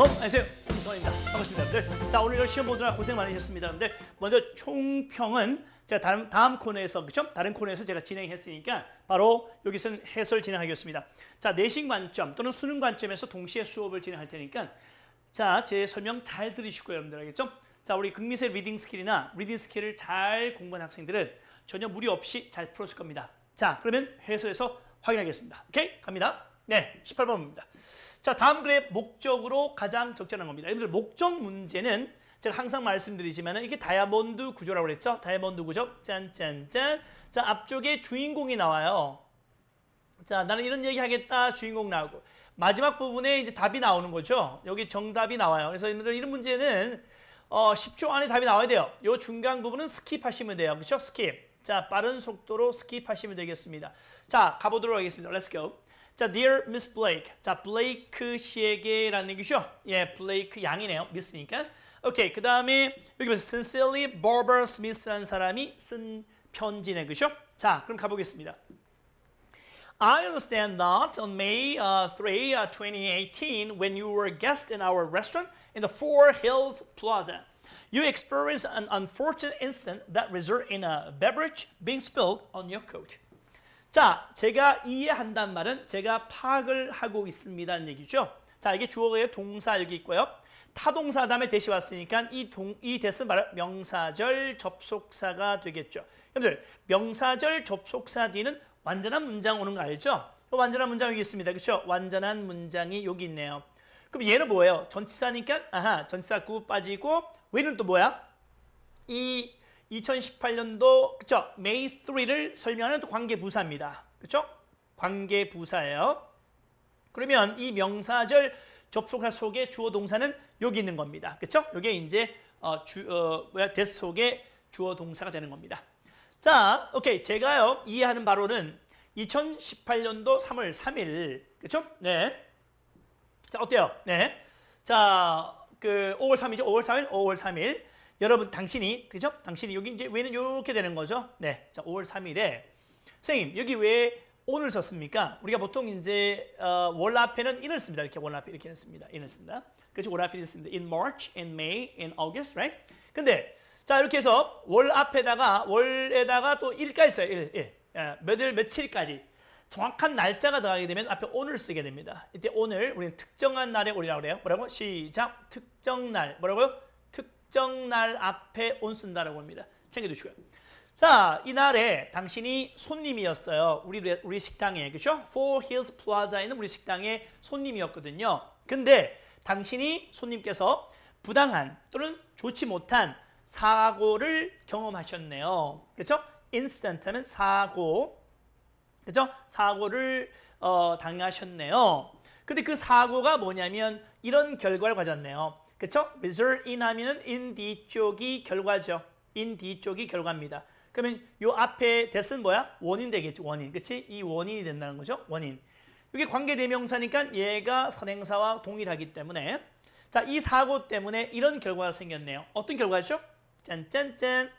뭐 안녕하세요. 김성원입니다. 반갑습니다 여러분들. 자 오늘 시험 보느라 고생 많으셨습니다 여러분들. 먼저 총평은 제가 다음, 다음 코너에서 그쵸? 다른 코너에서 제가 진행했으니까 바로 여기서는 해설 진행하겠습니다. 자 내신 관점 또는 수능 관점에서 동시에 수업을 진행할 테니까 자 제 설명 잘 들으시고요 여러분들. 알겠죠? 자 우리 극미세 리딩 스킬이나 리딩 스킬을 잘 공부한 학생들은 전혀 무리 없이 잘 풀었을 겁니다. 자 그러면 해설에서 확인하겠습니다. 오케이? 갑니다 네 18번입니다 자, 다음 글의 목적으로 가장 적절한 겁니다. 여러분들 목적 문제는 제가 항상 말씀드리지만 이게 다이아몬드 구조라고 그랬죠? 다이아몬드 구조. 짠짠짠. 자, 앞쪽에 주인공이 나와요. 자, 나는 이런 얘기 하겠다. 주인공 나오고. 마지막 부분에 이제 답이 나오는 거죠. 여기 정답이 나와요. 그래서 여러분들 이런 문제는 어, 10초 안에 답이 나와야 돼요. 요 중간 부분은 스킵하시면 돼요. 그렇죠? 스킵. 자, 빠른 속도로 스킵하시면 되겠습니다. 자, 가보도록 하겠습니다. Let's. 자, dear Miss Blake. 자, 블레이크 씨에게라는 얘기죠. 예, 블레이크 양이네요. 미스니까. 오케이. 그 다음에 여기 보세요. Sincerely Barbara Smith라는 사람이 쓴 편지네, 그죠? 자, 그럼 가보겠습니다. I understand that on May uh, 3, uh, 2018, when you were a guest in our restaurant in the Four Hills Plaza, you experienced an unfortunate incident that resulted in a beverage being spilled on your coat. 자, 제가 이해한다는 말은 제가 파악을 하고 있습니다는 얘기죠. 자, 이게 주어의 동사 여기 있고요. 타동사 다음에 대시 왔으니까 이, 동, 이 대스 말은 명사절 접속사가 되겠죠. 여러분들, 명사절 접속사 뒤는 완전한 문장 오는 거 알죠? 완전한 문장 여기 있습니다. 그렇죠? 완전한 문장이 여기 있네요. 그럼 얘는 뭐예요? 전치사니까 아하, 전치사 구 빠지고 왜는 또 뭐야? 이 2018년도 그쵸 May 3를 설명하는 또 관계 부사입니다. 그쵸? 관계 부사예요. 그러면 이 명사절 접속사 속에 주어 동사는 여기 있는 겁니다. 그쵸? 이게 이제 어, 주, 어, 뭐야 대 속에 주어 동사가 되는 겁니다. 자, 오케이. 제가요 이해하는 바로는 2018년도 3월 3일 그쵸? 네. 자, 어때요? 네. 자, 그 5월 3일이죠. 5월 3일, 5월 3일. 여러분 당신이 그죠? 당신이 여기 이제 왜는 이렇게 되는 거죠? 네, 자 5월 3일에 선생님 여기 왜 오늘 썼습니까? 우리가 보통 이제 어, 월 앞에는 in을 씁니다. 이렇게 월 앞에 이렇게 씁니다. in을 씁니다. 그렇죠? 월 앞에 씁니다. In March, in May, in August, right? 근데 자 이렇게 해서 월 앞에다가 월에다가 또 일가 있어요. 일, 일. 예, 몇일 며칠까지 정확한 날짜가 들어가게 되면 앞에 오늘 쓰게 됩니다. 이때 오늘 우리는 특정한 날에 오리라고 그래요. 뭐라고? 시작. 특정 날. 뭐라고요? 특정 날 앞에 온 쓴다라고 합니다. 챙겨두시고요. 자, 이날에 당신이 손님이었어요. 우리 우리 식당에 그렇죠? Four Hills Plaza에 있는 우리 식당의 손님이었거든요. 근데 당신이 손님께서 부당한 또는 좋지 못한 사고를 경험하셨네요. 그렇죠? 인스턴트는 사고. 그렇죠? 사고를 어, 당하셨네요. 근데 그 사고가 뭐냐면 이런 결과를 가졌네요. 그쵸? result in 하면은 in 뒤쪽이 결과죠. in 뒤쪽이 결과입니다. 그러면 요 앞에 대은 뭐야? 원인 되겠죠. 원인. 그치? 이 원인이 된다는 거죠. 원인. 이게 관계대명사니까 얘가 선행사와 동일하기 때문에 자, 이 사고 때문에 이런 결과가 생겼네요. 어떤 결과죠? 짠짠짠.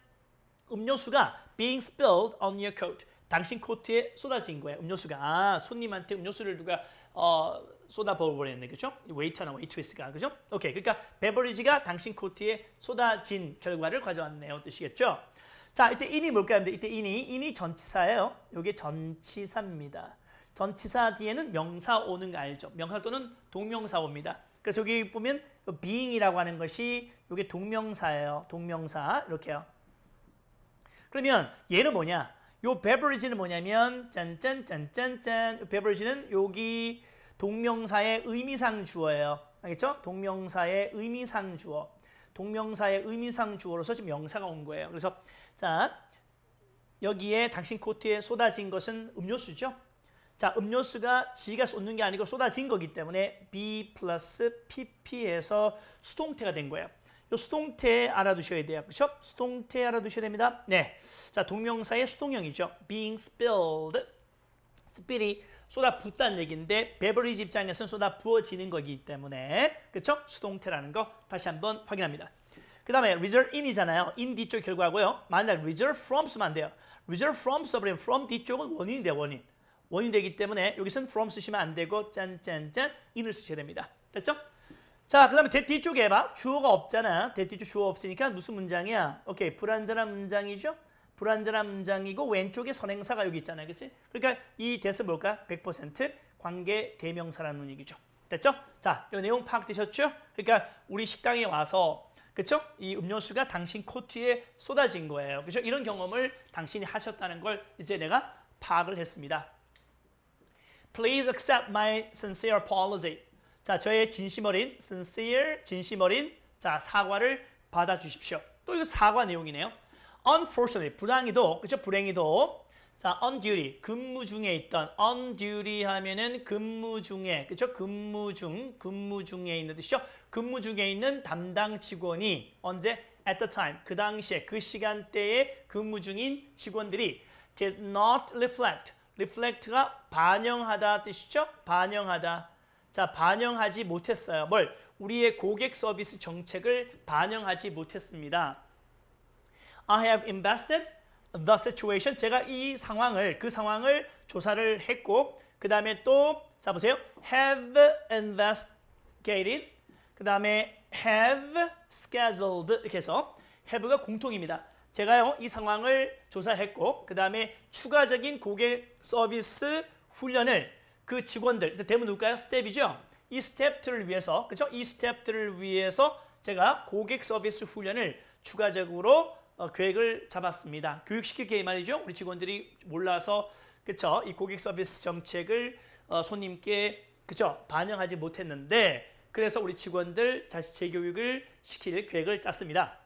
음료수가 being spilled on your coat. 당신 코트에 쏟아진 거예요. 음료수가. 아, 손님한테 음료수를 누가 어, 쏟아버렸네, 그죠? 웨이터나 웨이트리스가, 그죠? 오케이, 그러니까 베버리지가 당신 코트에 쏟아진 결과를 가져왔네요, 뜻이겠죠? 자, 이때 인이 뭘까요? 근데 이때 인이 인이 전치사예요. 이게 전치사입니다. 전치사 뒤에는 명사 오는 거 알죠? 명사 또는 동명사 옵니다. 그래서 여기 보면 being이라고 하는 것이 이게 동명사예요. 동명사 이렇게요. 그러면 얘는 뭐냐? 요 beverage는 뭐냐면 짠짠짠짠짠 beverage는 여기 동명사의 의미상 주어예요. 알겠죠? 동명사의 의미상 주어. 동명사의 의미상 주어로서 지금 명사가 온 거예요. 그래서 자 여기에 당신 코트에 쏟아진 것은 음료수죠. 자 음료수가 지가 쏟는 게 아니고 쏟아진 거기 때문에 B 플러스 PP에서 수동태가 된 거예요. 요 수동태 알아두셔야 돼요. 그렇죠? 수동태 알아두셔야 됩니다. 네. 자, 동명사의 수동형이죠. being spilled. spill이 쏟아 붓다는 얘기인데 베버리지 입장에서는 쏟아 부어지는 거기 때문에 그렇죠? 수동태라는 거 다시 한번 확인합니다. 그 다음에 result in이잖아요. in 뒤쪽 결과고요. 만약 result from 쓰면 안 돼요. result from 써버리면 from 뒤쪽은 돼요. 원인. 원인 되기 때문에 여기서는 from 쓰시면 안 되고 짠짠짠 in을 쓰셔야 됩니다. 됐죠? 자, 그 다음에 대 뒤쪽에 봐. 주어가 없잖아. 대 뒤쪽 주어 없으니까 무슨 문장이야? 오케이, 불완전한 문장이죠. 불완전한 문장이고 왼쪽에 선행사가 여기 있잖아요, 그렇지? 그러니까 이 대스 뭘까? 100% 관계 대명사라는 얘기죠. 됐죠? 자, 이 내용 파악되셨죠? 그러니까 우리 식당에 와서 그렇죠? 이 음료수가 당신 코트에 쏟아진 거예요. 그렇죠? 이런 경험을 당신이 하셨다는 걸 이제 내가 파악을 했습니다. Please accept my sincere apology. 자, 저의 진심 어린 sincere 진심 어린 자, 사과를 받아 주십시오. 또 이거 사과 내용이네요. Unfortunately, 불행히도 그렇죠? 불행히도 자, on duty 근무 중에 있던 on duty 하면은 근무 중에 그렇죠? 근무 중 근무 중에 있는 뜻이죠. 근무 중에 있는 담당 직원이 언제 at the time 그 당시에 그 시간대에 근무 중인 직원들이 did not reflect reflect가 반영하다 뜻이죠. 반영하다. 자, 반영하지 못했어요. 뭘? 우리의 고객 서비스 정책을 반영하지 못했습니다. I have invested the situation. 제가 이 상황을 그 상황을 조사를 했고 그 다음에 또자 보세요. have investigated. 그 다음에 have scheduled 이렇게 해서 have가 공통입니다. 제가요 이 상황을 조사했고 그 다음에 추가적인 고객 서비스 훈련을 그 직원들 대문 누굴까요? 스텝이죠. 이 스텝들을 위해서 그렇죠? 이 스텝들을 위해서 제가 고객 서비스 훈련을 추가적으로 어, 계획을 잡았습니다. 교육시킬 게 말이죠. 우리 직원들이 몰라서 그렇죠? 이 고객 서비스 정책을 어, 손님께 그렇죠? 반영하지 못했는데 그래서 우리 직원들 다시 재교육을 시킬 계획을 짰습니다.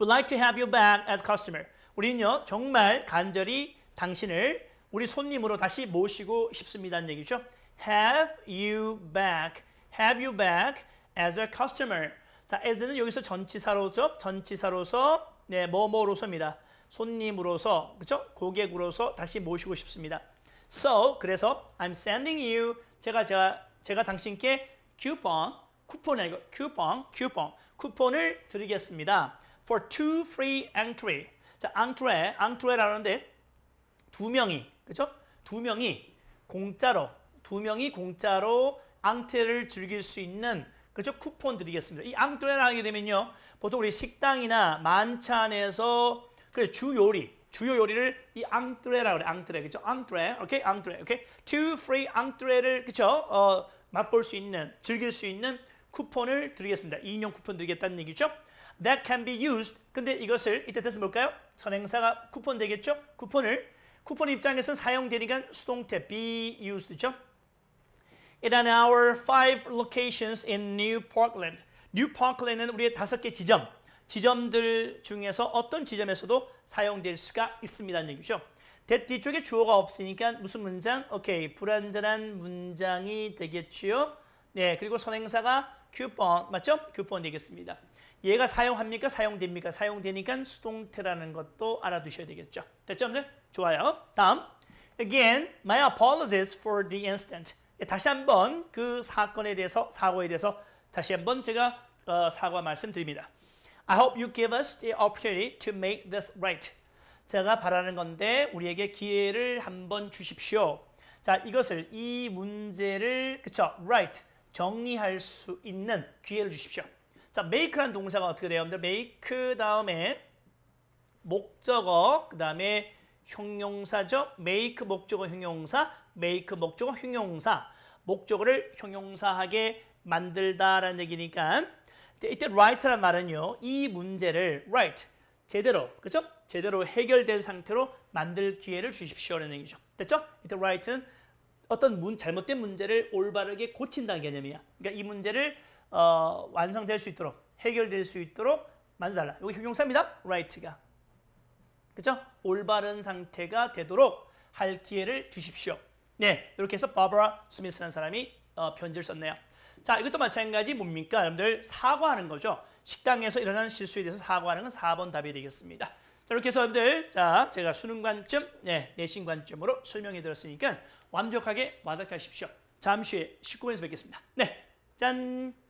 Would like to have you back as customer. 우리는요 정말 간절히 당신을 우리 손님으로 다시 모시고 싶습니다는 얘기죠. Have you back, have you back as a customer. 자, as는 여기서 전치사로죠. 전치사로서 네 뭐뭐로서입니다. 손님으로서 그렇죠? 고객으로서 다시 모시고 싶습니다. So 그래서 I'm sending you 제가 제가 제가 당신께 쿠폰 쿠폰 아니고 쿠폰 쿠폰 쿠폰을 드리겠습니다. For two free entry. 자, entree, entree라는데 두 명이 그렇죠? 두 명이 공짜로 두 명이 공짜로 앙트레를 즐길 수 있는 그렇죠? 쿠폰 드리겠습니다. 이 앙트레를 하게 되면요. 보통 우리 식당이나 만찬에서 그 주 요리 주요 요리를 이 앙트레라고 그래. 앙트레. 그렇죠? 앙트레. 오케이? 앙트레. 오케이? two free 앙트레를 그렇죠? 어, 맛볼 수 있는 즐길 수 있는 쿠폰을 드리겠습니다. 2인용 쿠폰 드리겠다는 얘기죠. That can be used. 근데 이것을 이때 뜻은 뭘까요? 선행사가 쿠폰 되겠죠? 쿠폰을 쿠폰 입장에서는 사용되니까 수동태 be used죠. In an hour, five locations in New Parkland. New Parkland은 우리의 다섯 개 지점, 지점들 중에서 어떤 지점에서도 사용될 수가 있습니다는 얘기죠. 대 뒤쪽에 주어가 없으니까 무슨 문장? 오케이, 불완전한 문장이 되겠지요. 네, 그리고 선행사가 쿠폰 맞죠? 쿠폰 되겠습니다. 얘가 사용합니까? 사용됩니까? 사용되니까 수동태라는 것도 알아두셔야 되겠죠. 됐죠, 여러분들? 좋아요. 다음. Again, my apologies for the incident. 예, 다시 한번 그 사건에 대해서 사고에 대해서 다시 한번 제가 어, 사과 말씀드립니다. I hope you give us the opportunity to make this right. 제가 바라는 건데 우리에게 기회를 한번 주십시오. 자, 이것을 이 문제를 그쵸 right 정리할 수 있는 기회를 주십시오. 자, make라는 동사가 어떻게 돼요? 여러분들 make 다음에 목적어 그다음에 형용사죠. make 목적어 형용사, make 목적어 형용사. 목적어를 형용사하게 만들다라는 얘기니까 이때 right란 말은요. 이 문제를 right 제대로 그렇죠? 제대로 해결된 상태로 만들 기회를 주십시오라는 얘기죠. 됐죠? 이때 right는 어떤 문, 잘못된 문제를 올바르게 고친다는 개념이야. 그러니까 이 문제를 어, 완성될 수 있도록 해결될 수 있도록 만들달라. 이거 형용사입니다. right가. 그렇죠? 올바른 상태가 되도록 할 기회를 주십시오. 네, 이렇게 해서 바버라 스미스라는 사람이 어, 편지를 썼네요. 자, 이것도 마찬가지 뭡니까? 여러분들 사과하는 거죠. 식당에서 일어난 실수에 대해서 사과하는 건 4번 답이 되겠습니다. 자, 이렇게 해서 여러분들 자, 제가 수능 관점, 네, 내신 관점으로 설명해 드렸으니까 완벽하게 와닿게 하십시오. 잠시 후에 19분에서 뵙겠습니다. 네, 짠!